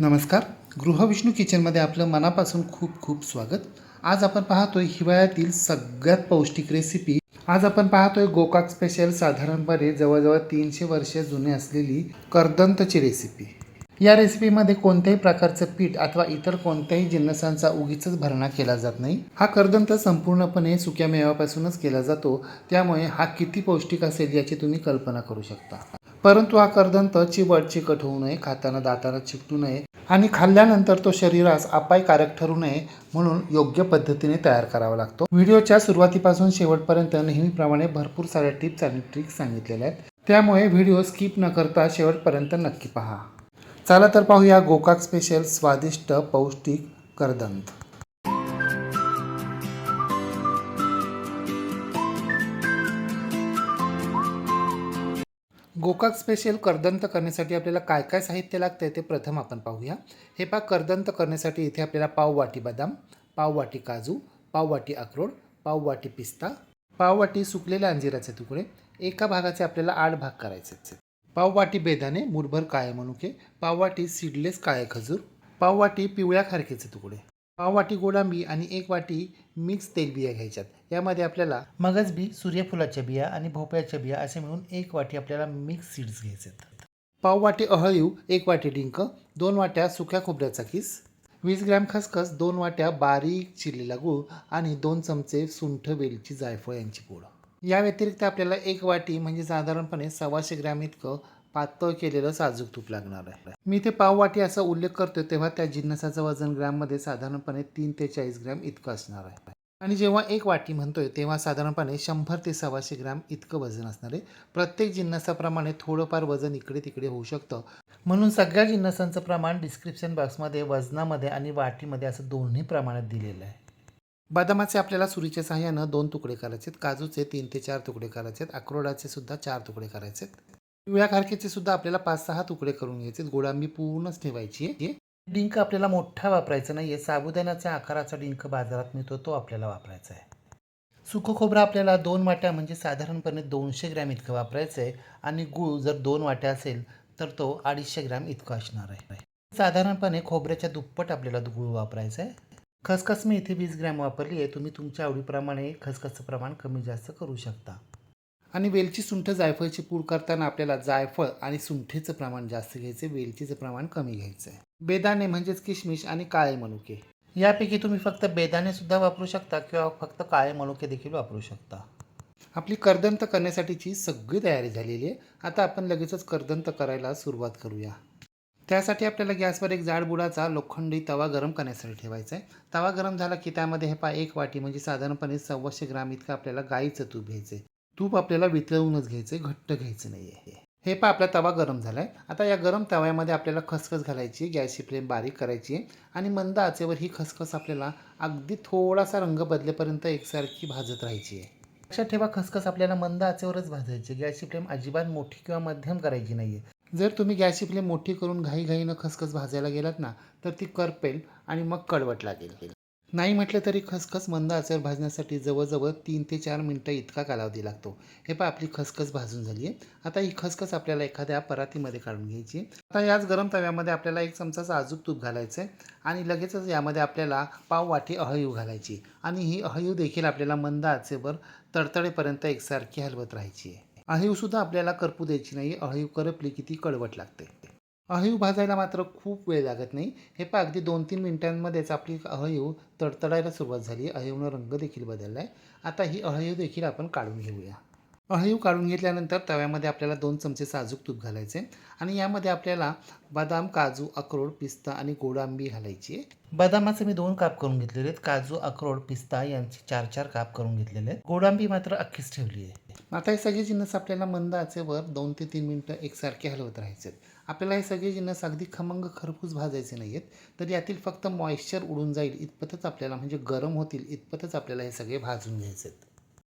नमस्कार. गृहविष्णू किचनमध्ये आपलं मनापासून खूप खूप स्वागत. आज आपण पाहतोय हिवाळ्यातील सगळ्यात पौष्टिक रेसिपी आज आपण पाहतोय गोकाक स्पेशल साधारणपणे जवळजवळ तीनशे वर्षे जुने असलेली कर्दंतची रेसिपी या रेसिपीमध्ये कोणत्याही प्रकारचं पीठ अथवा इतर कोणत्याही जिन्नसांचा उगीच भरणा केला जात नाही. हा कर्दंत संपूर्णपणे सुक्या मेव्यापासूनच केला जातो. त्यामुळे हा किती पौष्टिक असेल याची तुम्ही कल्पना करू शकता. परंतु हा कर्दंत चिवट चिकट होऊ नये खाताना दाताला चिकटू नये आणि खाल्ल्यानंतर तो शरीरास अपायकारक ठरू नये म्हणून योग्य पद्धतीने तयार करावा लागतो. व्हिडिओच्या सुरुवातीपासून शेवटपर्यंत नेहमीप्रमाणे भरपूर साऱ्या टिप्स आणि ट्रिक्स सांगितलेल्या आहेत. त्यामुळे व्हिडिओ स्किप न करता शेवटपर्यंत नक्की पहा. चला तर पाहूया गोकाक स्पेशल स्वादिष्ट पौष्टिक करदंत. गोकाक स्पेशल कर्दंत करण्यासाठी आपल्याला काय काय साहित्य लागतं आहे ते प्रथम आपण पाहूया हे पा कर्दंत करण्यासाठी इथे आपल्याला पाववाटी बदाम पाववाटी काजू पाववाटी अक्रोड पाववाटी पिस्ता पाववाटी सुकलेल्या अंजिराचे तुकडे एका भागाचे आपल्याला आठ भाग करायचे आहेत. पाववाटी बेदाणे मुरभर काळे मनुके पाववाटी सीडलेस काळे खजूर पाववाटी पिवळ्या खारकेचे तुकडे पाव वाटी गोडांबी आणि एक वाटी मिक्स तेलबिया घ्यायच्यात. यामध्ये आपल्याला मगजबी सूर्यफुलाच्या बिया आणि भोपळ्याच्या बिया असे मिळून एक वाटी आपल्याला मिक्स सीड्स घ्यायचे आहेत पाववाटी अहळीव एक वाटी डिंक दोन वाट्या सुक्या खोबऱ्याचा किस वीस ग्रॅम खसखस दोन वाट्या बारीक चिरलेला गूळ आणि दोन चमचे सुंठ वेलची जायफळ यांची पूड. या व्यतिरिक्त आपल्याला एक वाटी म्हणजे साधारणपणे सव्वाशे ग्रॅम इतकं पातळ केलेलं साजूक तूप लागणार आहे. मी इथे पाव वाटी असा उल्लेख करतोय तेव्हा त्या जिन्नसाचं वजन ग्रॅममध्ये साधारणपणे तीन ते चाळीस ग्रॅम इतकं असणार आहे. आणि जेव्हा एक वाटी म्हणतोय तेव्हा साधारणपणे शंभर ते सव्वाशे ग्रॅम इतकं वजन असणार आहे. प्रत्येक जिन्नसाप्रमाणे थोडंफार वजन इकडे तिकडे होऊ शकतं. म्हणून सगळ्या जिन्नसांचं प्रमाण डिस्क्रिप्शन बॉक्समध्ये वजनामध्ये आणि वाटीमध्ये असं दोन्ही प्रमाणात दिलेलं आहे. बदामाचे आपल्याला सुरीच्या सहाय्यानं दोन तुकडे करायचे आहेत काजूचे तीन ते चार तुकडे करायचे आहेत अक्रोडाचे सुद्धा चार तुकडे करायचे आहेत पिवळ्या खारकेचे सुद्धा आपल्याला पाच सहा तुकडे करून घ्यायचे. आहेत गोडांबी पूर्णच ठेवायची आहे. डिंक आपल्याला मोठा वापरायचा नाही आहे साबुदाण्याच्या आकाराचा डिंक बाजारात मिळतो तो आपल्याला वापरायचा आहे. सुकं खोबरं आपल्याला दोन वाट्या म्हणजे साधारणपणे दोनशे ग्रॅम इतकं वापरायचं आहे. आणि गूळ जर दोन वाट्या असेल तर तो अडीचशे ग्रॅम इतकं असणार आहे. साधारणपणे खोबऱ्याच्या दुप्पट आपल्याला गूळ वापरायचा आहे. खसखस मी इथे वीस ग्रॅम वापरली आहे. तुम्ही तुमच्या आवडीप्रमाणे खसखसचं प्रमाण कमी जास्त करू शकता. आणि वेलची सुंठ जायफळची पूड करताना आपल्याला जायफळ आणि सुंठेचं प्रमाण जास्त घ्यायचं आहे वेलचीचं प्रमाण कमी घ्यायचं आहे. बेदाणे म्हणजेच किशमिश आणि काळे मनुके. यापैकी तुम्ही फक्त बेदाणे सुद्धा वापरू शकता किंवा फक्त काळे मनुके देखील वापरू शकता. आपली कर्दंत करण्यासाठीची सगळी तयारी झालेली आहे. आता आपण लगेचच कर्दंत करायला सुरुवात करूया. त्यासाठी आपल्याला गॅसवर एक जाड बुडाचा लोखंडी तवा गरम करण्यासाठी ठेवायचा आहे. तवा गरम झाला की त्यामध्ये हे पा एक वाटी म्हणजे साधारणपणे सव्वाशे ग्राम इतकं आपल्याला गाईचं तूप घ्यायचं आहे. तूप आपल्याला वितळवूनच घ्यायचं आहे घट्ट घ्यायचं नाही आहे हे पा आपला तवा गरम झाला आहे आता या गरम तव्यामध्ये आपल्याला खसखस घालायची आहे गॅसची फ्लेम बारीक करायची आहे आणि मंद आचेवर ही खसखस आपल्याला अगदी थोडासा रंग बदलेपर्यंत एकसारखी भाजत राहायची आहे. लक्षात ठेवा खसखस आपल्याला मंद आचेवरच भाजायची गॅसची फ्लेम अजिबात मोठी किंवा मध्यम करायची नाही आहे जर तुम्ही गॅसची फ्लेम मोठी करून घाईघाईनं खसखस भाजायला गेलात ना तर ती करपेल आणि मग कडवट लागेल. नाही म्हटलं तरी खसखस मंद आचेवर भाजण्यासाठी जवळजवळ तीन ते चार मिनटं इतका कालावधी लागतो. हे पहा आपली खसखस भाजून झाली आहे. आता ही खसखस आपल्याला एखाद्या परातीमध्ये काढून घ्यायची आता याच गरम तव्यामध्ये आपल्याला एक चमचाचा अजूक तूप घालायचं आहे आणि लगेचच यामध्ये आपल्याला पाव वाटी अहयू घालायची आणि ही अहयू देखील आपल्याला मंद आचेवर तडतडेपर्यंत एकसारखी हलवत राहायची आहे. अळीवसुद्धा आपल्याला करपू द्यायची नाही. अहयू करपली की ती कडवट लागते. अळीव भाजायला मात्र खूप वेळ लागत नाही. हे पहा अगदी दोन तीन मिनिटांमध्येच आपली अळीव तडतडायला सुरुवात झाली. अळीवनं रंग देखील बदलला आहे आता ही अळीव देखील आपण काढून घेऊया. अळीव काढून घेतल्यानंतर तव्यामध्ये आपल्याला दोन चमचे साजूक तूप घालायचे आणि यामध्ये आपल्याला बदाम काजू अक्रोड पिस्ता आणि गोडांबी घालायची आहे. बदामाचे मी दोन काप करून घेतलेले आहेत. काजू अक्रोड पिस्ता यांचे चार चार काप करून घेतलेले आहेत. गोडांबी मात्र अख्खीच ठेवली आहे. आता हे सगळे जिन्नस आपल्याला मंद आचेवर दोन ते तीन मिनटं एकसारखे हलवत राहायचे आहेत. आपल्याला हे सगळे जिन्नस अगदी खमंग खरपूस भाजायचे नाही आहेत तर यातील फक्त मॉइश्चर उडून जाईल इतपतच आपल्याला म्हणजे गरम होतील इतपतच आपल्याला हे सगळे भाजून घ्यायचे आहेत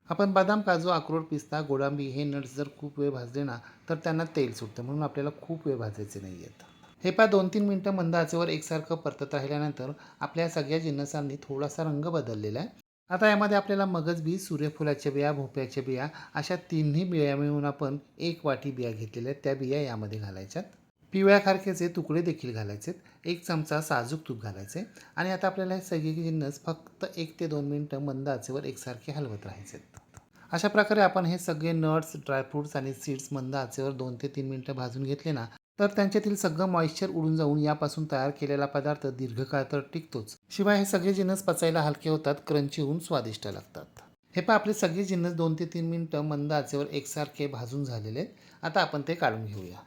आपण बदाम काजू अक्रोड पिस्ता गोडांबी हे नट्स जर खूप वेळ भाजले ना तर त्यांना तेल सुटतं म्हणून आपल्याला खूप वेळ भाजायचे नाही आहेत हे पा दोन तीन मिनटं मंद आचेवर एकसारखं परतत राहिल्यानंतर आपल्या सगळ्या जिन्नसांनी थोडासा रंग बदललेला आहे. आता यामध्ये आपल्याला मगजबी सूर्यफुलाच्या बिया भोप्याच्या बिया अशा तिन्ही बिया मिळून आपण एक वाटी बिया घेतलेल्या आहेत त्या बिया यामध्ये घालायच्यात. पिवळ्यासारखेचे तुकडे देखील घालायचे एक चमचा साजूक तूप घालायचे आणि आता आपल्याला हे सगळे जिन्नस फक्त एक ते दोन मिनटं मंद आचेवर एकसारखे हलवत राहायचे अशा प्रकारे आपण हे सगळे नट्स ड्रायफ्रूट्स आणि सीड्स मंद आचेवर दोन ते तीन मिनटं भाजून घेतले ना तर त्यांच्यातील सगळं मॉइश्चर उडून जाऊन यापासून तयार केलेला पदार्थ दीर्घकाळ तर टिकतोच. शिवाय हे सगळे जिन्नस पचायला हलके होतात क्रंची होऊन स्वादिष्ट लागतात. हे पहा आपले सगळे जिन्नस दोन ते तीन मिनटं मंद आचेवर एकसारखे भाजून झालेले आहेत. आता आपण ते काढून घेऊया.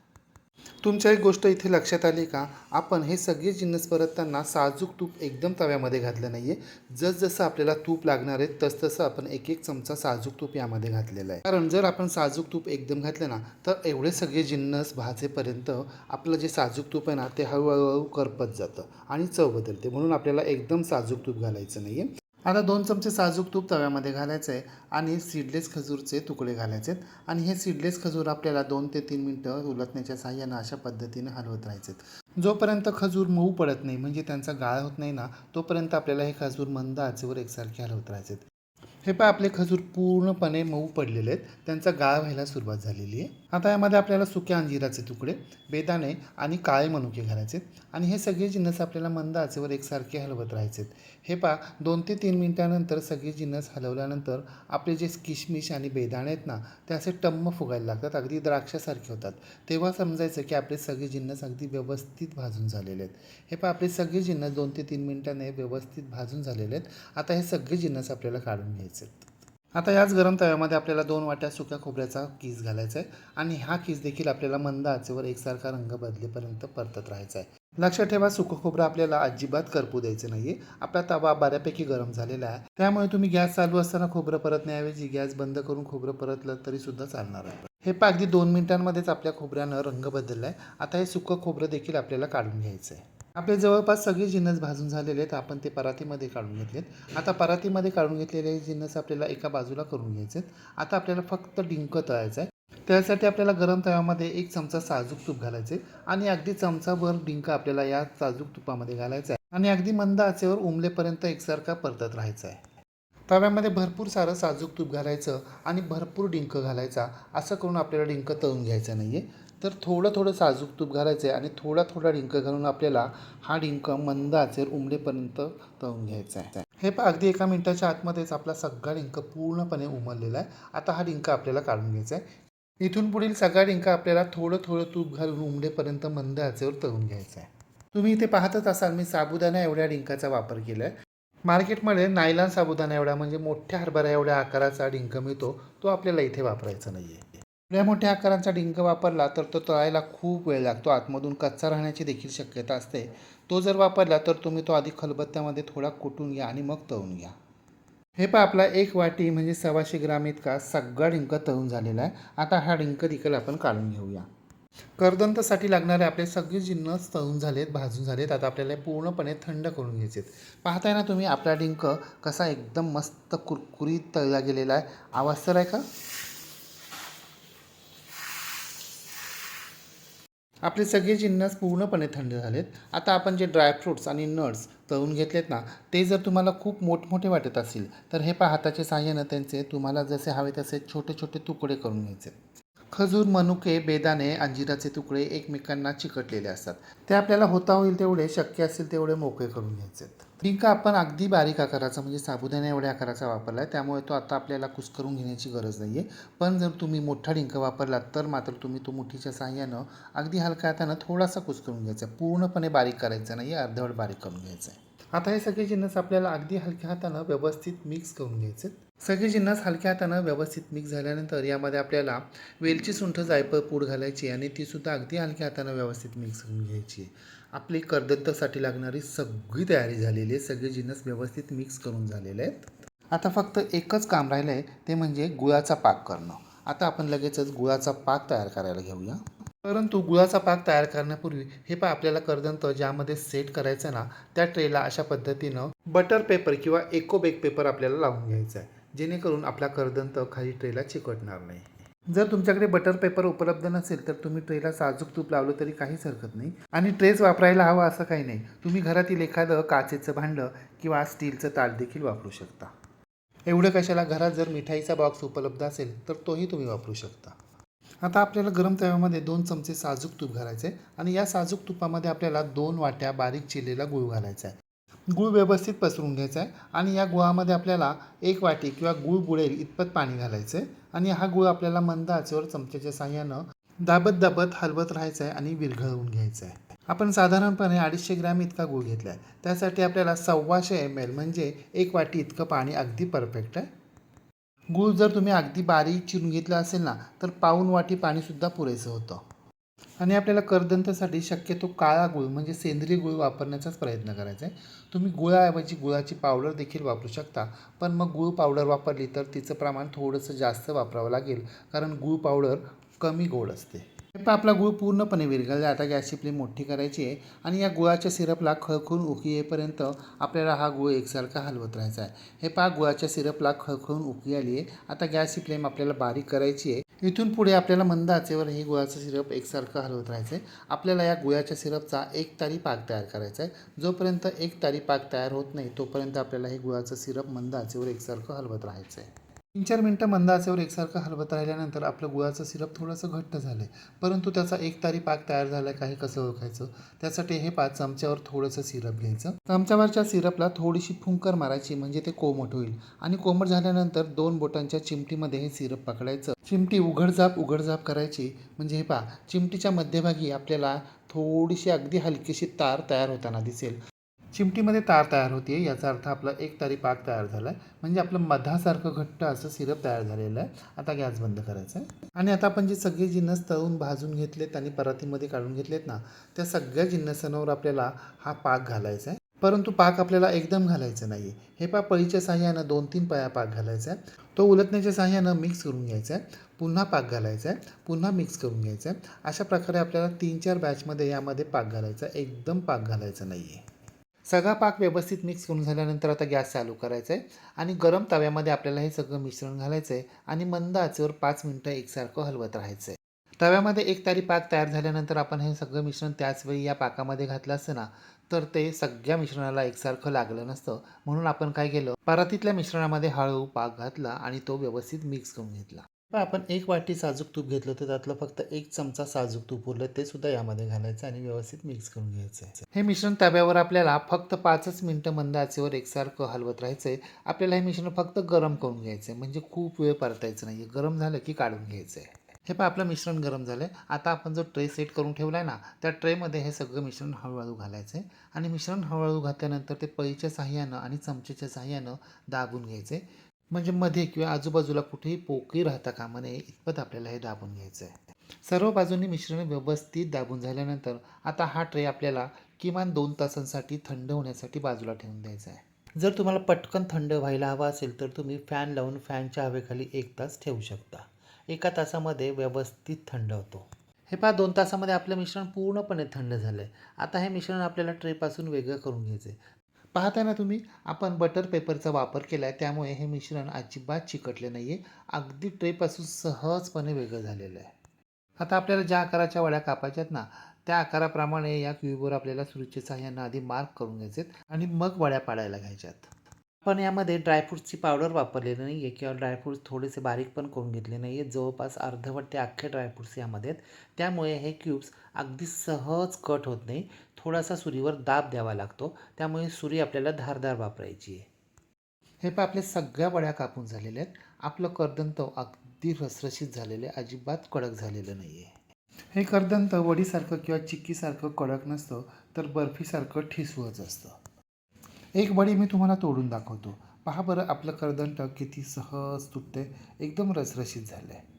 तुमच्या एक गोष्ट इथे लक्षात आली का? आपण हे सगळे जिन्नस परतताना साजूक तूप एकदम तव्यामध्ये घातलं नाही आहे जसजसं आपल्याला तूप लागणार आहे तसतसं आपण एक एक चमचा साजूक तूप यामध्ये घातलेलं आहे. कारण जर आपण साजूक तूप एकदम घातलं ना तर एवढे सगळे जिन्नस भाजेपर्यंत आपलं जे साजूक तूप आहे ना ते हळूहळू करपत जातं आणि चव बदलते. म्हणून आपल्याला एकदम साजूक तूप घालायचं नाही आहे आता दोन चमचे साजूक तूप तव्यामध्ये घालायचं आहे आणि सीडलेस खजूरचे तुकडे घालायचे आहेत आणि हे सीडलेस खजूर आपल्याला दोन ते तीन मिनटं उलटण्याच्या साह्यानं अशा पद्धतीने हलवत राहायचे जोपर्यंत खजूर मऊ पडत नाही म्हणजे त्यांचा गाळ होत नाही ना तोपर्यंत आपल्याला हे खजूर मंद आचेवर एकसारखे हलवत राहायचे हे पहा आपले खजूर पूर्णपणे मऊ पडलेले आहेत. त्यांचा गाळ व्हायला सुरुवात झालेली आहे. आता यामध्ये आपल्याला सुक्या अंजिराचे तुकडे बेदाणे आणि काळे मनुके घालायचे आणि हे सगळे जिन्नस आपल्याला मंद आचेवर एकसारखे हलवत राहायचे हे पहा दोन ते तीन मिनिटानंतर सगळे जिन्नस हलवल्यानंतर आपले जे किशमिश आणि बेदाणे आहेत ना ते असे टम्म फुगायला लागतात अगदी द्राक्षासारखे होतात. तेव्हा समजायचं की आपले सगळे जिन्नस अगदी व्यवस्थित भाजून झालेले आहेत. हे पहा आपले सगळे जिन्नस दोन ते तीन मिनिटाने व्यवस्थित भाजून झालेले आहेत. आता हे सगळे जिन्नस आपल्याला काढून घ्यायचे आहेत आता याच गरम तव्यामध्ये आपल्याला दोन वाट्या सुक्या खोबऱ्याचा किस घालायचा आहे आणि हा किस देखील आपल्याला मंद आचेवर एकसारखा रंग बदलेपर्यंत परतत राहायचा आहे. लक्षात ठेवा सुकं खोबरं आपल्याला अजिबात करपू द्यायचं नाही आपला तवा बऱ्यापैकी गरम झालेला आहे. त्यामुळे तुम्ही गॅस चालू असताना खोबरं परतण्याऐवजी गॅस बंद करून खोबरं परतलं तरी सुद्धा चालणार आहे. हे पा अगदी दोन मिनिटांमध्येच आपल्या खोबऱ्यानं रंग बदलला आहे आता हे सुकं खोबरं देखील आपल्याला काढून घ्यायचं आहे आपले जवळपास सगळे जिन्नस भाजून झालेले आहेत. आपण ते परातीमध्ये काढून घेतलेत. आता परातीमध्ये काढून घेतलेले जिन्नस आपल्याला एका बाजूला करून घ्यायचे आहेत. आता आपल्याला फक्त डिंक तळायचं आहे. त्यासाठी आपल्याला गरम तव्यामध्ये एक चमचा साजूक तूप घालायचे आणि अगदी चमचाभर डिंक आपल्याला या साजूक तुपामध्ये घालायचा आहे आणि अगदी मंद आचेवर उमलेपर्यंत एकसारखा परतत राहायचा आहे. तव्यामध्ये भरपूर सारं साजूक तूप घालायचं आणि भरपूर डिंक घालायचा. असं करून आपल्याला डिंक तळून घ्यायचं नाही आहे तर थोडं थोडं साजूक तूप घालायचं आहे आणि थोडा थोडा डिंक घालून आपल्याला हा डिंक मंद आचेवर उमलेपर्यंत तळून घ्यायचा आहे हे पण अगदी एका मिनिटाच्या आतमध्येच आपला सगळा डिंक पूर्णपणे उमललेला आहे. आता हा डिंक आपल्याला काढून घ्यायचा आहे इथून पुढील सगळा डिंक आपल्याला थोडं थोडं तूप घालून उमडेपर्यंत मंद आचेवर तळून घ्यायचा आहे तुम्ही इथे पाहतच असाल मी साबुदाणा एवढ्या डिंकाचा वापर केला आहे मार्केटमध्ये नायलॉन साबुदाणा एवढा म्हणजे मोठ्या हरभरा एवढ्या आकाराचा डिंक मिळतो तो आपल्याला इथे वापरायचा नाही आहे एवढ्या मोठ्या आकारांचा डिंक वापरला तर तो तळायला खूप वेळ लागतो. आतमधून कच्चा राहण्याची देखील शक्यता असते. तो जर वापरला तर तुम्ही तो आधी खलबत्त्यामध्ये थोडा कुटून घ्या आणि मग तळून घ्या. हे पहा आपला एक वाटी म्हणजे सव्वाशे ग्राम इतका सगळा डिंक तळून झालेला आहे. आता हा डिंक देखील आपण काढून घेऊया. करदंतासाठी लागणारे आपले सगळे जिन्नस तळून झालेत भाजून झालेत. आता आपल्याला पूर्णपणे थंड करून घ्यायचे पाहताय ना तुम्ही आपला डिंक कसा एकदम मस्त कुरकुरीत तळला गेलेला आहे. आवाज तर आहे का? आपले सगळे जिन्नस पूर्णपणे थंड झालेत. आता आपण जे ड्रायफ्रूट्स आणि नट्स तळून घेतलेत ना ते जर तुम्हाला खूप मोठमोठे वाटत असतील तर हे पहा हाताच्या साह्यानं त्यांचे तुम्हाला जसे हवे तसे छोटे छोटे तुकडे करून घ्यायचे. खजूर मनुके बेदाणे अंजिराचे तुकडे एकमेकांना चिकटलेले असतात. ते आपल्याला होता होईल तेवढे शक्य असेल तेवढे मोकळे करून घ्यायचे डिंक आपण अगदी बारीक आकाराचा म्हणजे साबुदाणा एवढ्या आकाराचा वापरला आहे त्यामुळे तो आता आपल्याला कुस्करून घेण्याची गरज नाही आहे पण जर तुम्ही मोठा डिंक वापरलात तर मात्र तुम्ही तो मुठीच्या साह्यानं अगदी हलका हातानं थोडासा कुस्करून घ्यायचा. आहे पूर्णपणे बारीक करायचा नाही आहे अर्धवट बारीक करून घ्यायचं आहे. आता हे सगळे जिन्नस आपल्याला अगदी हलक्या हातानं व्यवस्थित मिक्स करून घ्यायचे सगळे जिन्नस हलक्या हातानं व्यवस्थित मिक्स झाल्यानंतर यामध्ये आपल्याला वेलची सुंठ जायफळ पूड घालायची आणि तीसुद्धा अगदी हलक्या हातानं व्यवस्थित मिक्स करून घ्यायची आहे. आपली करदत्तासाठी लागणारी सगळी तयारी झालेली आहे. सगळे जिन्नस व्यवस्थित मिक्स करून झालेले आहेत. आता फक्त एकच काम राहिलं आहे ते म्हणजे गुळाचा पाक करणं. आता आपण लगेचच गुळाचा पाक तयार करायला घेऊया. परंतु गुळाचा पाक तयार करण्यापूर्वी हे पा आपल्याला करदंत ज्यामध्ये सेट करायचं ना त्या ट्रेला अशा पद्धतीनं बटर पेपर किंवा एको बेक पेपर आपल्याला लावून घ्यायचा आहे. जेणेकरून आपला करदंत खाली ट्रेला चिकटणार नाही. जर तुमच्याकडे बटर पेपर उपलब्ध नसेल तर तुम्ही ट्रेला साजूक तूप लावलं तरी काहीच हरकत नाही. आणि ट्रेस वापरायला हवा असं काही नाही. तुम्ही घरातील एखादं काचेचं भांडं किंवा स्टीलचं ताट देखील वापरू शकता. एवढं कशाला? घरात जर मिठाईचा बॉक्स उपलब्ध असेल तर तोही तुम्ही वापरू शकता. आता आपल्याला गरम तव्यामध्ये दोन चमचे साजूक तूप घालायचे आहे आणि या साजूक तुपामध्ये आपल्याला दोन वाट्या बारीक चिरलेला गूळ घालायचा आहे गूळ व्यवस्थित पसरून घ्यायचा आहे आणि या गुळामध्ये आपल्याला एक वाटी किंवा गूळ बुडेल इतपत पाणी घालायचं आहे आणि हा गूळ आपल्याला मंद आचेवर चमच्याच्या साह्यानं दाबत दाबत हलवत राहायचं आहे आणि विरघळवून घ्यायचं आहे आपण साधारणपणे अडीचशे ग्रॅम इतका गूळ घेतला आहे त्यासाठी आपल्याला सव्वाशे एम एल म्हणजे एक वाटी इतकं पाणी अगदी परफेक्ट आहे. गूळ जर तुम्ही अगदी बारीक चिरून घेतला असेल ना तर पाऊन वाटी पाणीसुद्धा पुरेसं होतं. आणि आपल्याला करदंतासाठी शक्यतो काळा गुळ म्हणजे सेंद्रिय गुळ वापरण्याचाच प्रयत्न करायचा आहे. तुम्ही गुळाऐवजी गुळाची पावडर देखील वापरू शकता. पण मग गुळ पावडर वापरली तर तिचं प्रमाण थोडंसं जास्त वापरावं लागेल कारण गुळ पावडर कमी गोड असते. हे आपला गुळ पूर्णपणे विरघळला. आता गॅसची फ्लेम मोठी करायची आहे आणि या गुळाच्या सिरपला खळखळून उकी येईपर्यंत आपल्याला हा गुळ एकसारखा हलवत राहायचा आहे. हे पहा गुळाच्या सिरपला खळखळून उकी आली आहे. आता गॅसची फ्लेम आपल्याला बारीक करायची आहे. इथून पुढे आपल्याला मंद आचेवर हे गुळाचं सिरप एकसारखं हलवत राहायचं आहे आपल्याला या गुळाच्या सिरपचा एक तारी पाक तयार करायचा आहे जोपर्यंत एक तारी पाक तयार होत नाही तोपर्यंत आपल्याला हे गुळाचं सिरप मंद आचेवर एकसारखं हलवत राहायचं आहे तीन चार मिनटं मंद आचेवर एकसारखं हलवत राहिल्यानंतर आपलं गुळाचं सिरप थोडंसं घट्ट झालं आहे परंतु त्याचा एक तारी पाक तयार झाला आहे काही कसं ओळखायचं? त्यासाठी हे पाच चमच्यावर थोडंसं सिरप घ्यायचं. चमच्यावरच्या सिरपला थोडीशी फुंकर मारायची म्हणजे ते कोमट होईल. आणि कोमट झाल्यानंतर दोन बोटांच्या चिमटीमध्ये हे सिरप पकडायचं. चिमटी उघडझाप उघडझाप करायची. म्हणजे हे पहा चिमटीच्या मध्यभागी आपल्याला थोडीशी अगदी हलकीशी तार तयार होताना दिसेल. चिमटीमध्ये तार तयार होते याचा अर्थ आपला एक तारी पाक तयार झाला आहे म्हणजे आपलं मधासारखं घट्ट असं सिरप तयार झालेलं आहे. आता गॅस बंद करायचा आहे आणि आता आपण जे सगळे जिन्नस तळून भाजून घेतलेत आणि परातीमध्ये काढून घेतलेत ना त्या सगळ्या जिन्नसांवर आपल्याला हा पाक घालायचा आहे. परंतु पाक आपल्याला एकदम घालायचं नाही आहे हे पा पळीच्या साह्यानं दोन तीन पया पाक घालायचा आहे. तो उलटण्याच्या साह्यानं मिक्स करून घ्यायचा आहे. पुन्हा पाक घालायचा आहे. पुन्हा मिक्स करून घ्यायचा आहे. अशा प्रकारे आपल्याला तीन चार बॅचमध्ये यामध्ये पाक घालायचा आहे. एकदम पाक घालायचा नाही आहे सगळा पाक व्यवस्थित मिक्स करून झाल्यानंतर आता गॅस चालू करायचा आहे आणि गरम तव्यामध्ये आपल्याला हे सगळं मिश्रण घालायचं आहे आणि मंद आचेवर पाच मिनटं एकसारखं हलवत राहायचं आहे तव्यामध्ये एक तारी पाक तयार झाल्यानंतर आपण हे सगळं मिश्रण त्याच वेळी या पाकामध्ये घातलं असतं ना तर ते सगळ्या मिश्रणाला एकसारखं लागलं नसतं. म्हणून आपण काय केलं परातीतल्या मिश्रणामध्ये हळू पाक घातला आणि तो व्यवस्थित मिक्स करून घेतला. पण आपण एक वाटी साजूक तूप घेतलं तर त्यातलं फक्त एक चमचा साजूक तूप उरलं ते सुद्धा यामध्ये घालायचं आणि व्यवस्थित मिक्स करून घ्यायचं हे मिश्रण तव्यावर आपल्याला फक्त पाचच मिनटं मंद आचेवर एकसारखं हलवत राहायचं आहे आपल्याला हे मिश्रण फक्त गरम करून घ्यायचं आहे म्हणजे खूप वेळ परतायचं नाही गरम झालं की काढून घ्यायचं आहे हे पहा आपलं मिश्रण गरम झालं आहे आता आपण जो ट्रे सेट करून ठेवला आहे ना त्या ट्रेमध्ये हे सगळं मिश्रण हळूहळू घालायचं आहे आणि मिश्रण हळूहळू घातल्यानंतर ते पळीच्या साह्यानं आणि चमच्याच्या साह्यानं दाबून घ्यायचं आहे म्हणजे मध्ये किंवा आजूबाजूला कुठेही पोकळी राहता कामा नये इतपत आपल्याला हे दाबून घ्यायचं आहे सर्व बाजूंनी मिश्रण व्यवस्थित दाबून झाल्यानंतर आता हा ट्रे आपल्याला किमान दोन तासांसाठी थंड होण्यासाठी बाजूला ठेवून द्यायचा आहे जर तुम्हाला पटकन थंड व्हायला हवा असेल तर तुम्ही फॅन लावून फॅनच्या हवेखाली एक तास ठेवू शकता. एका तासामध्ये व्यवस्थित थंड होतो. हे पहा दोन तासामध्ये आपलं मिश्रण पूर्णपणे थंड झालं आहे आता हे मिश्रण आपल्याला ट्रेपासून वेगळं करून घ्यायचं आहे पाहता ना तुम्ही आपण बटर पेपरचा वापर केला आहे त्यामुळे हे मिश्रण अजिबात चिकटले नाही आहे अगदी ट्रेपासून सहजपणे वेगळं झालेलं आहे. आता आपल्याला ज्या आकाराच्या वड्या कापायच्या आहेत ना त्या आकाराप्रमाणे या क्यूबवर आपल्याला सुरुचेचा यांना आधी मार्क करून घ्यायचे आणि मग वड्या पाडायला घ्यायच्यात. पण यामध्ये ड्रायफ्रूटची पावडर वापरलेली नाही आहे किंवा ड्रायफ्रूट्स थोडेसे बारीक पण करून घेतले नाही आहे जवळपास अर्धवट ते अख्खे ड्रायफ्रूट्स यामध्ये आहेत. त्यामुळे हे क्यूब्स अगदी सहज कट होत नाही. थोडासा सुरीवर दाब द्यावा लागतो. त्यामुळे सुरी आपल्याला धारदार वापरायची आहे. हे पण आपल्या सगळ्या वड्या कापून झालेल्या आहेत. आपलं कर्दंतव अगदी रसरशीत झालेलं आहे. अजिबात कडक झालेलं नाही आहे हे कर्दंत वडीसारखं किंवा चिक्कीसारखं कडक नसतं तर बर्फीसारखं ठिसूळच असतं. एक वडी मी तुम्हाला तोडून दाखवतो. पहा बरं आपलं करदंट किती सहज तुटते एकदम रसरशीत झालं आहे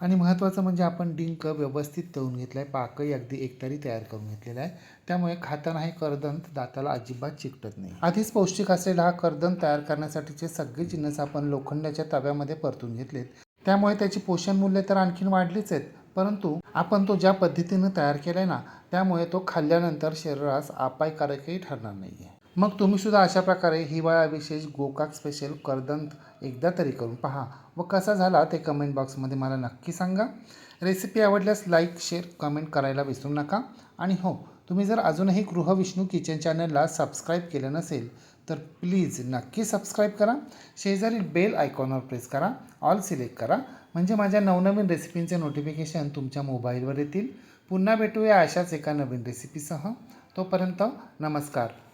आणि महत्त्वाचं म्हणजे आपण डिंक व्यवस्थित तळून घेतला आहे पाकही अगदी एकतरी तयार करून घेतलेला आहे. त्यामुळे खाताना हे करदंत दाताला अजिबात चिकटत नाही. आधीच पौष्टिक असलेला हा करदंत तयार करण्यासाठीचे सगळे जिन्नस आपण लोखंडाच्या तव्यामध्ये परतून घेतलेत. त्यामुळे त्याची पोषण मूल्य तर आणखीन वाढलीच आहेत. परंतु आपण तो ज्या पद्धतीनं तयार केला आहे ना त्यामुळे तो खाल्ल्यानंतर शरीरास अपायकारकही ठरणार नाही आहे मग तुम्हीसुद्धा अशा प्रकारे हिवाळा विशेष गोकाक स्पेशल करदंत एकदा तरी करून पहा. व कसा झाला ते कमेंट बॉक्समध्ये मला नक्की सांगा. रेसिपी आवडल्यास लाईक शेअर कमेंट करायला विसरू नका. आणि हो तुम्ही जर अजूनही गृहविष्णू किचन चॅनलला सबस्क्राईब केलं नसेल तर प्लीज नक्की सबस्क्राईब करा. शेजारी बेल आयकॉनवर प्रेस करा. ऑल सिलेक्ट करा. म्हणजे माझ्या नवनवीन रेसिपींचे नोटिफिकेशन तुमच्या मोबाईलवर येतील. पुन्हा भेटूया अशाच एका नवीन रेसिपीसह तोपर्यंत नमस्कार.